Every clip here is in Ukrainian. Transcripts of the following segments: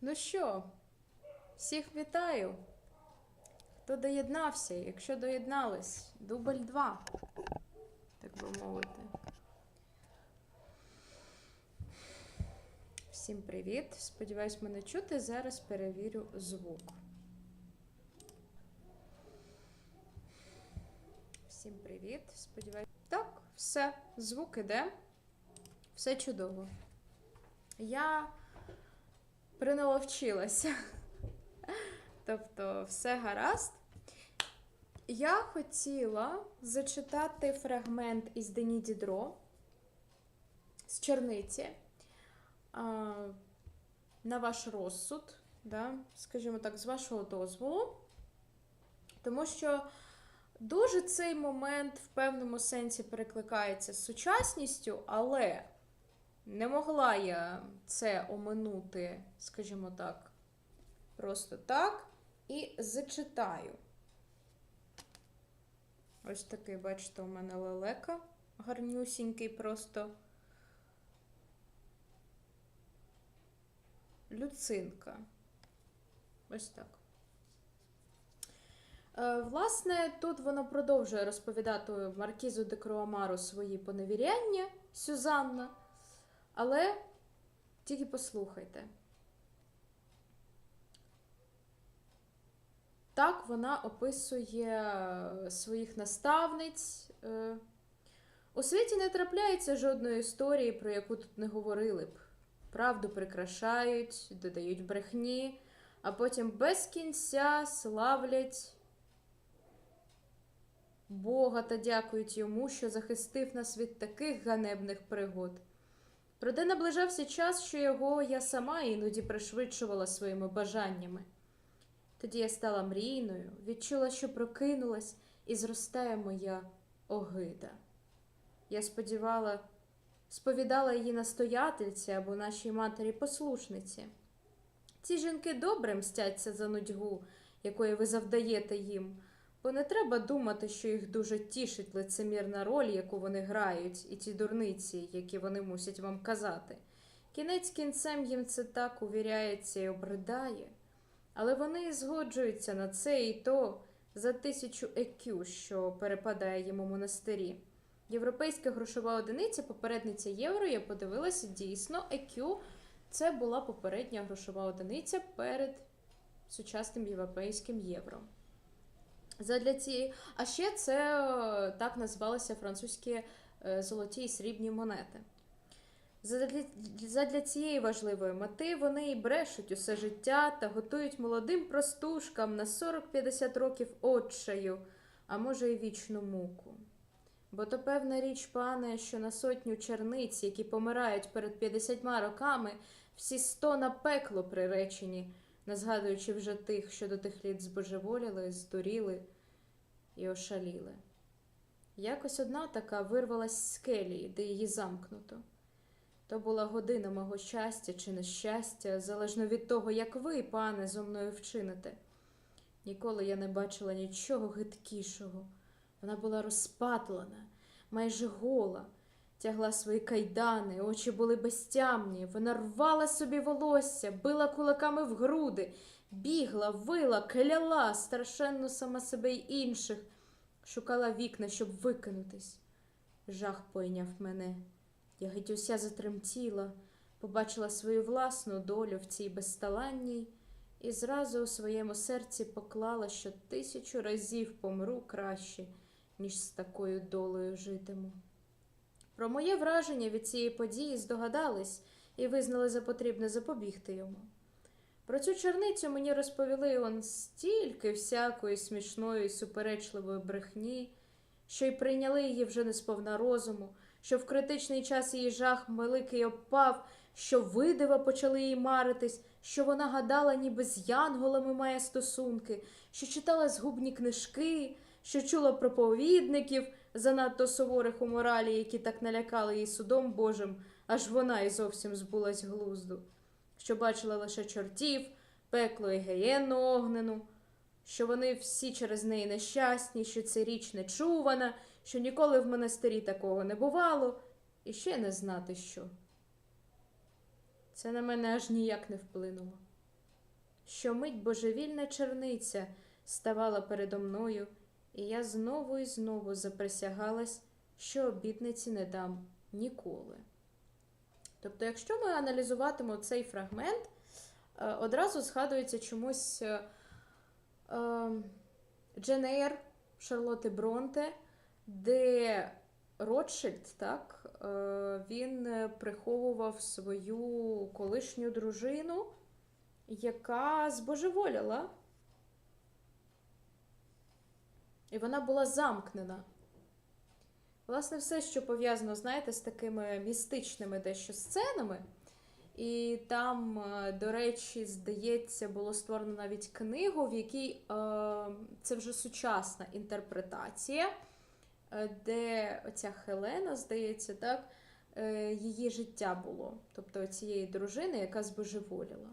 Ну що, всіх вітаю. Хто доєднався? Якщо доєднались, дубль 2, так би мовити. Всім привіт. Сподіваюсь, мене чути. Зараз перевірю звук. Всім привіт. Сподіваюсь. Так, все, звук іде. Все чудово. Я приналовчилася. Тобто, все гаразд. Я хотіла зачитати фрагмент із Дені Дідро з черниці а, на ваш розсуд, да, скажімо так, з вашого дозволу. Тому що дуже цей момент в певному сенсі перекликається з сучасністю, але не могла я це оминути, скажімо так, просто так. І зачитаю. Ось такий, бачите, у мене лелека гарнюсінький просто. Люцинка. Ось так. Е, Власне, тут вона продовжує розповідати Маркізу де Круамару свої поневіряння Сюзанна. Але тільки послухайте. Так вона описує е, своїх наставниць. Е, У світі не трапляється жодної історії, про яку тут не говорили б. Правду прикрашають, додають брехні, а потім без кінця славлять Бога та дякують йому, що захистив нас від таких ганебних пригод. Проте наближався час, що його я сама іноді пришвидшувала своїми бажаннями. Тоді я стала мрійною, відчула, що прокинулась, і зростає моя огида. Я сподівала, сповідала її настоятельці або нашій матері послушниці. Ці жінки добре мстяться за нудьгу, якої ви завдаєте їм, Бо не треба думати, що їх дуже тішить лицемірна роль, яку вони грають, і ті дурниці, які вони мусять вам казати. Кінець кінцем їм це так увіряється і обридає. Але вони згоджуються на це і то за тисячу екю, що перепадає їм у монастирі. Європейська грошова одиниця, попередниця євро, я подивилася, дійсно, екю це була попередня грошова одиниця перед сучасним європейським євро. Задля цієї... А ще це е, так називалися французькі е, золоті і срібні монети. Задля, задля цієї важливої мети вони і брешуть усе життя та готують молодим простушкам на 40-50 років отчаю, а може й вічну муку. Бо то певна річ, пане, що на сотню черниць, які помирають перед 50 роками, всі сто на пекло приречені, не згадуючи вже тих, що до тих літ збожеволіли, здуріли і ошаліли. Якось одна така вирвалась з келії, де її замкнуто. То була година мого щастя чи нещастя, залежно від того, як ви, пане, зо мною вчините. Ніколи я не бачила нічого гидкішого. Вона була розпатлана, майже гола, тягла свої кайдани, очі були безтямні, вона рвала собі волосся, била кулаками в груди, бігла, вила, кляла страшенно сама себе й інших, шукала вікна, щоб викинутись. Жах пойняв мене. Я геть уся затремтіла, побачила свою власну долю в цій безталанній і зразу у своєму серці поклала, що тисячу разів помру краще, ніж з такою долею житиму. Про моє враження від цієї події здогадались і визнали за потрібне запобігти йому. Про цю черницю мені розповіли он стільки всякої смішної суперечливої брехні, що й прийняли її вже не сповна розуму, що в критичний час її жах великий опав, що видива почали їй маритись, що вона гадала, ніби з янголами має стосунки, що читала згубні книжки, що чула проповідників, занадто суворих у моралі, які так налякали її судом Божим, аж вона і зовсім збулась глузду, що бачила лише чортів, пекло і гієнну огнену, що вони всі через неї нещасні, що це річ нечувана, що ніколи в монастирі такого не бувало, і ще не знати що. Це на мене аж ніяк не вплинуло. Щомить божевільна черниця ставала передо мною, і я знову і знову заприсягалась, що обітниці не дам ніколи. Тобто, якщо ми аналізуватимемо цей фрагмент, е, одразу згадується чомусь е, е, Джен Ейр Шарлотти Бронте, де Ротшильд, так, він приховував свою колишню дружину, яка збожеволіла. І вона була замкнена. Власне, все, що пов'язано, знаєте, з такими містичними дещо сценами. І там, е, до речі, здається, було створено навіть книгу, в якій е, це вже сучасна інтерпретація, е, де оця Хелена, здається, так, е, її життя було, тобто цієї дружини, яка збожеволіла.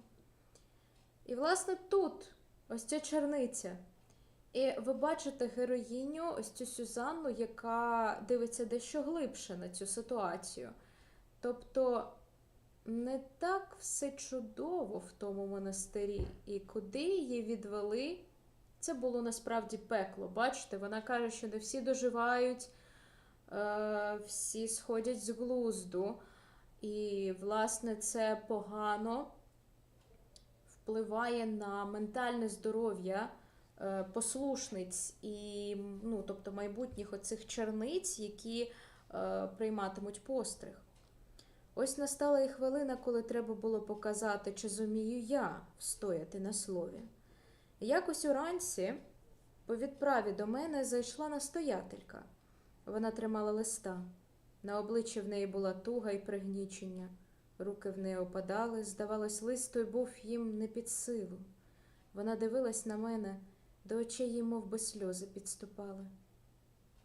І, власне, тут ось ця черниця. І ви бачите героїню, ось цю Сюзанну, яка дивиться дещо глибше на цю ситуацію. Тобто не так все чудово в тому монастирі, і куди її відвели, це було насправді пекло. Бачите, вона каже, що не всі доживають, е, всі сходять з глузду. І, власне, це погано впливає на ментальне здоров'я послушниць і, ну, тобто майбутніх оцих черниць, які е, прийматимуть постриг. Ось настала і хвилина, коли треба було показати, чи зумію я встояти на слові. Якось уранці, по відправі до мене, зайшла настоятелька. Вона тримала листа. На обличчі в неї була туга і пригнічення. Руки в неї опадали, здавалось, лист був їм не під силу. Вона дивилась на мене, до очей їй мов би, сльози підступали.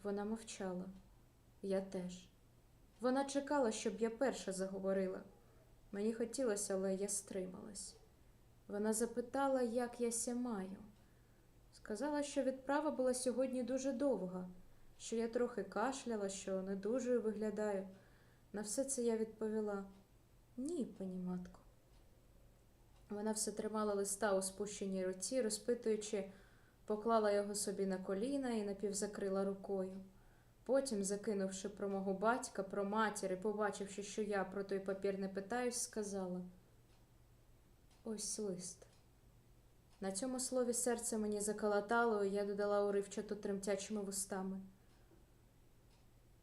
Вона мовчала, я теж. Вона чекала, щоб я перша заговорила. Мені хотілося, але я стрималась. Вона запитала, як я ся маю. Сказала, що відправа була сьогодні дуже довга, що я трохи кашляла, що не дуже виглядаю. На все це я відповіла ні, пані матко. Вона все тримала листа у спущеній руці, розпитуючи, поклала його собі на коліна і напівзакрила рукою. Потім, закинувши про мого батька, про матір і побачивши, що я про той папір не питаюсь, сказала: Ось лист. На цьому слові серце мені заколотало, і я додала уривчато тремтячими вустами.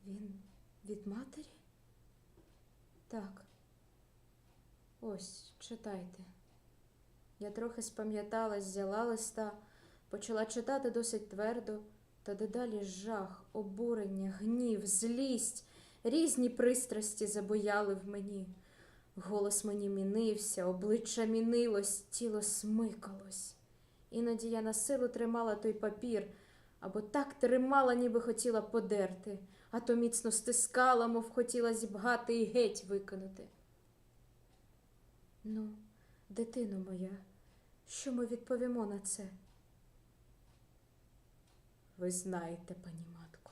Він від матері? Так. Ось, читайте. Я трохи спам'яталась, взяла листа, почала читати досить твердо, та дедалі жах, обурення, гнів, злість, різні пристрасті забояли в мені. Голос мені мінився, обличчя мінилось, тіло смикалось. Іноді я на силу тримала той папір, або так тримала, ніби хотіла подерти, а то міцно стискала, мов хотіла зібгати і геть викинути. Ну, дитино моя, що ми відповімо на це? Ви знаєте, пані матко.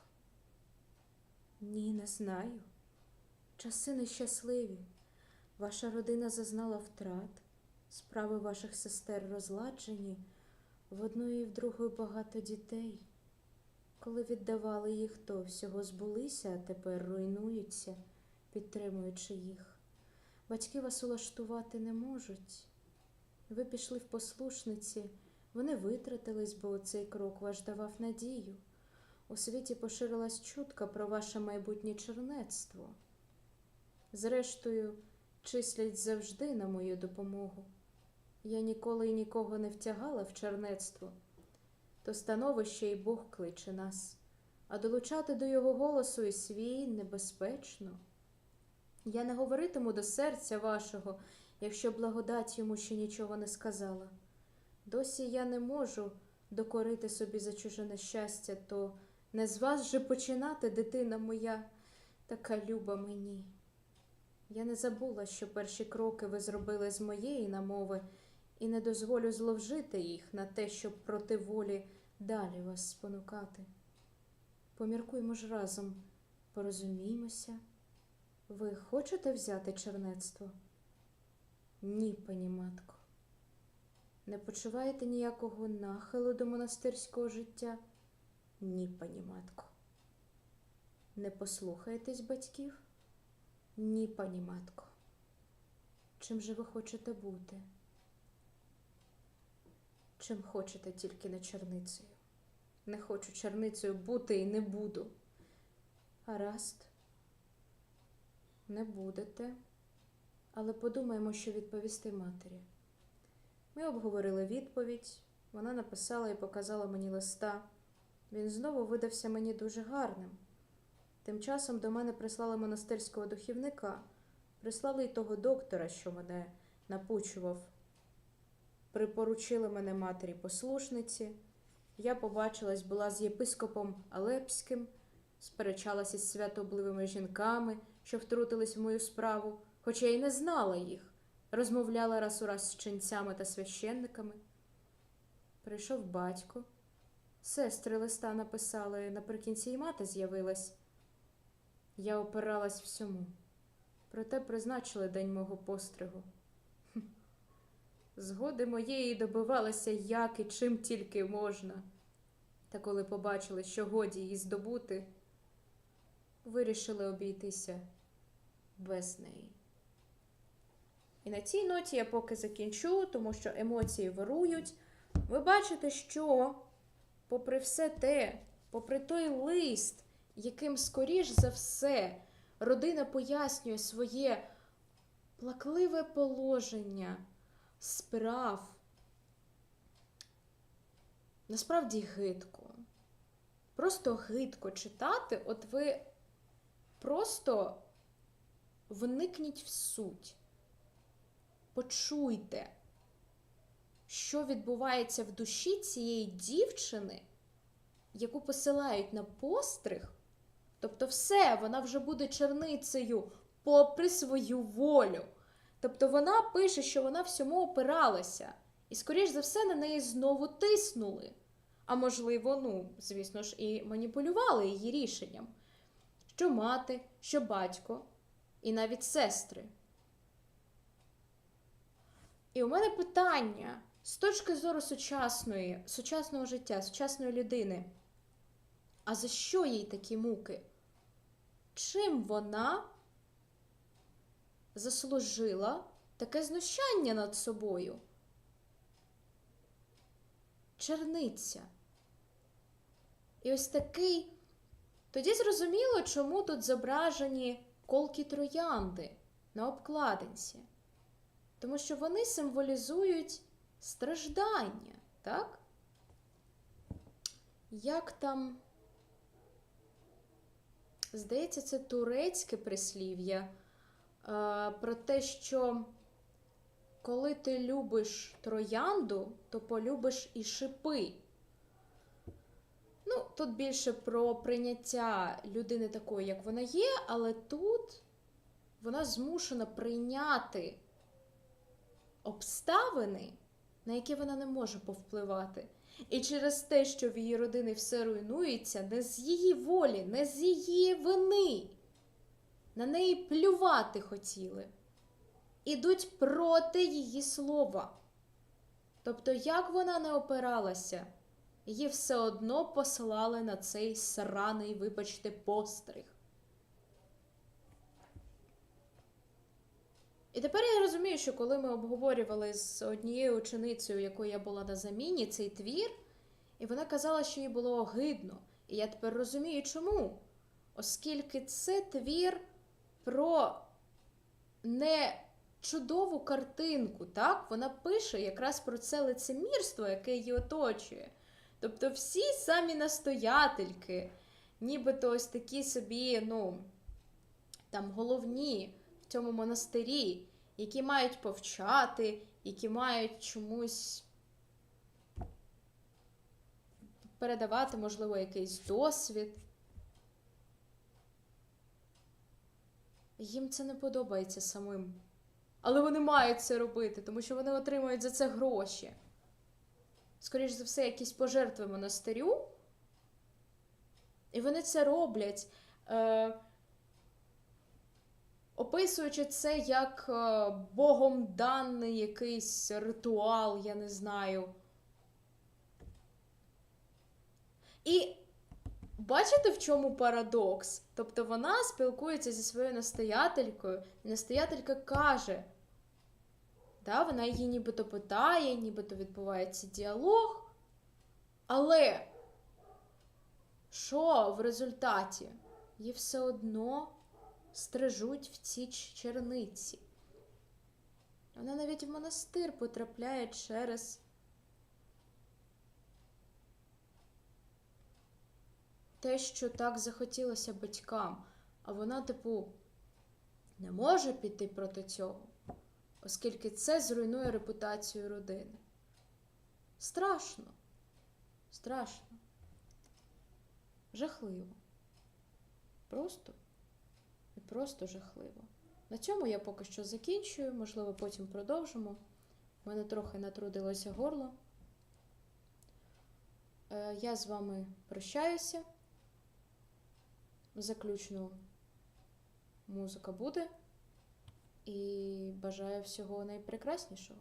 Ні, не знаю. Часи нещасливі. Ваша родина зазнала втрат, справи ваших сестер розладжені, в одної і в другої багато дітей. Коли віддавали їх, то всього збулися, а тепер руйнуються, підтримуючи їх. Батьки вас улаштувати не можуть. Ви пішли в послушниці, вони витратились, бо цей крок ваш давав надію. У світі поширилась чутка про ваше майбутнє чернецтво. Зрештою, числять завжди на мою допомогу. Я ніколи й нікого не втягала в чернецтво, то становище і Бог кличе нас, а долучати до його голосу і свій небезпечно. Я не говоритиму до серця вашого, якщо благодать йому ще нічого не сказала. Досі я не можу докорити собі за чуже нещастя, то не з вас же починати, дитина моя, така люба мені. Я не забула, що перші кроки ви зробили з моєї намови, і не дозволю зловжити їх на те, щоб проти волі далі вас спонукати. Поміркуймо ж разом, порозуміймося. Ви хочете взяти чернецтво? Ні, пані матко. Не почуваєте ніякого нахилу до монастирського життя? Ні, пані матко. Не послухаєтесь батьків? Ні, пані матко. Чим же ви хочете бути? Чим хочете, тільки не черницею. Не хочу черницею бути і не буду. Гаразд, не будете, але подумаємо, що відповісти матері. Ми обговорили відповідь, вона написала і показала мені листа. Він знову видався мені дуже гарним. Тим часом до мене прислали монастирського духівника, прислали й того доктора, що мене напучував. Припоручили мене матері послушниці. Я побачилась була з єпископом Алепським, сперечалася з святобливими жінками, що втрутились в мою справу, хоча й не знала їх, розмовляла раз у раз з ченцями та священниками. Прийшов батько, сестри листа написали, наприкінці й мати з'явилась. Я опиралась всьому, проте призначили день мого постригу. Згоди моєї добивалася як і чим тільки можна. Та коли побачили, що годі її здобути, вирішили обійтися без неї. І на цій ноті я поки закінчу, тому що емоції вирують. Ви бачите, що, попри все те, попри той лист, яким, скоріш за все, родина пояснює своє плакливе положення справ, насправді гидко. Просто гидко читати, от ви просто вникніть в суть. Почуйте, що відбувається в душі цієї дівчини, яку посилають на постриг. Тобто, все, вона вже буде черницею попри свою волю. Тобто вона пише, що вона всьому опиралася, і, скоріш за все, на неї знову тиснули. А можливо, ну, звісно ж, і маніпулювали її рішенням. Що мати, що батько, і навіть сестри. І у мене питання з точки зору сучасної, сучасного життя, сучасної людини. А за що їй такі муки? Чим вона заслужила таке знущання над собою? Черниця. І ось такий. Тоді зрозуміло, чому тут зображені колкі троянди на обкладинці. Тому що вони символізують страждання, так? Як там. Здається, це турецьке прислів'я е, про те, що коли ти любиш троянду, то полюбиш і шипи. Ну, тут більше про прийняття людини такої, як вона є, але тут вона змушена прийняти обставини, на які вона не може повпливати. І через те, що в її родини все руйнується, не з її волі, не з її вини. На неї плювати хотіли. Ідуть проти її слова. Тобто, як вона не опиралася, її все одно послали на цей сраний, вибачте, постриг. І тепер я розумію, що коли ми обговорювали з однією ученицею, якою я була на заміні, цей твір, і вона казала, що їй було огидно. І я тепер розумію, чому. Оскільки це твір про не чудову картинку, так? Вона пише якраз про це лицемірство, яке її оточує. Тобто всі самі настоятельки, нібито ось такі собі, ну, там головні цьому монастирі, які мають повчати, які мають чомусь передавати, можливо, якийсь досвід. Їм це не подобається самим. Але вони мають це робити, тому що вони отримують за це гроші. Скоріш за все, якісь пожертви монастирю. І вони це роблять, е, описуючи це як е, Богом даний якийсь ритуал, я не знаю. І бачите, в чому парадокс? Тобто вона спілкується зі своєю настоятелькою, і настоятелька каже, да, вона її нібито питає, нібито відбувається діалог. Але що в результаті? Її все одно стрижуть в цій черниці. Вона навіть в монастир потрапляє через те, що так захотілося батькам, а вона, типу, не може піти проти цього, оскільки це зруйнує репутацію родини. Страшно. Страшно. Жахливо. Просто просто жахливо. На цьому я поки що закінчую, можливо, потім продовжимо. У мене трохи натрудилося горло. Е, Я з вами прощаюся. Заключну музика буде. І бажаю всього найпрекраснішого.